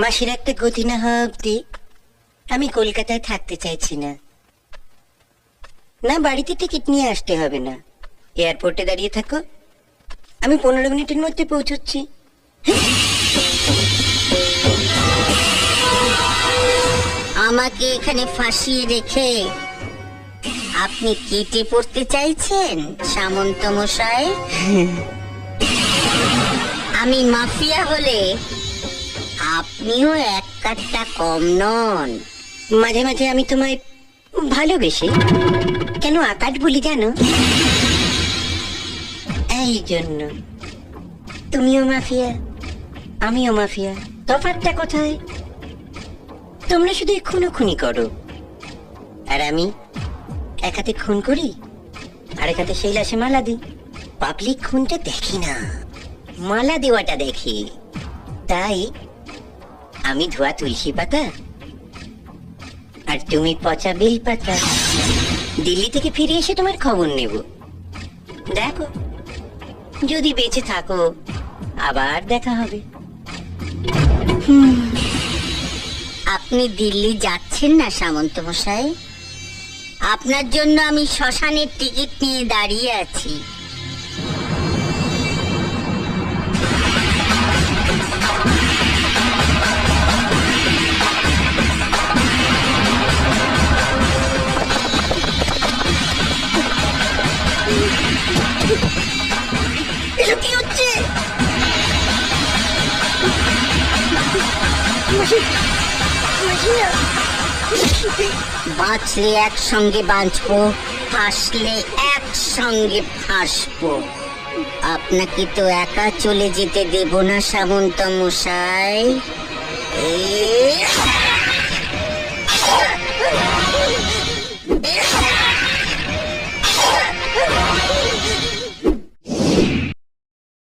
মাসির একটা গতি না হওয়া অব্দি আমি কলকাতায় থাকতে চাইছি না। না বাড়িতে টিকিট নিয়ে আসতে হবে না। এয়ারপোর্টে দাঁড়িয়ে থাকো। আমি পনেরো মিনিটের মধ্যে পৌঁছচ্ছি। আমাকে এখানে ফাঁসিয়ে রেখে আপনি কেটে পড়তে চাইছেন সামন্ত মশাই? আমি মাফিয়া হলে আপনিও এক কাটটা কম নন। মাঝে মাঝে আমি তোমায় ভালোবেসে কেন আকাশ বলি জানো? এই জন্য। তুমিও মাফিয়া, আমিও মাফিয়া, তফাৎটা কোথায়? তোমরা শুধু খুনো খুনি করো। আর আমি এক হাতে খুন করি আর এক হাতে সেই লাশে মালা দিই। পাবলিক খুনটা দেখি না। মালা দেওয়াটা দেখি। তাই আমি ধোয়া তুলসী পাতা। আর তুমি পচা বেল পাতা। দিল্লি থেকে ফিরে এসে তোমার খবর নেব। দেখো, যদি বেঁচে থাকো, আবার দেখা হবে। আপনি দিল্লি যাচ্ছেন না, সামন্ত মশাই? আপনার জন্য আমি শ্মশানের টিকিট নিয়ে দাঁড়িয়ে আছি। এসব কি হচ্ছে বাঁচলে একসঙ্গে বাঁচবো ফাঁসলে একসঙ্গে ফাঁসবো। আপনাকে তো একা চলে যেতে দেব না সামন্ত মশাই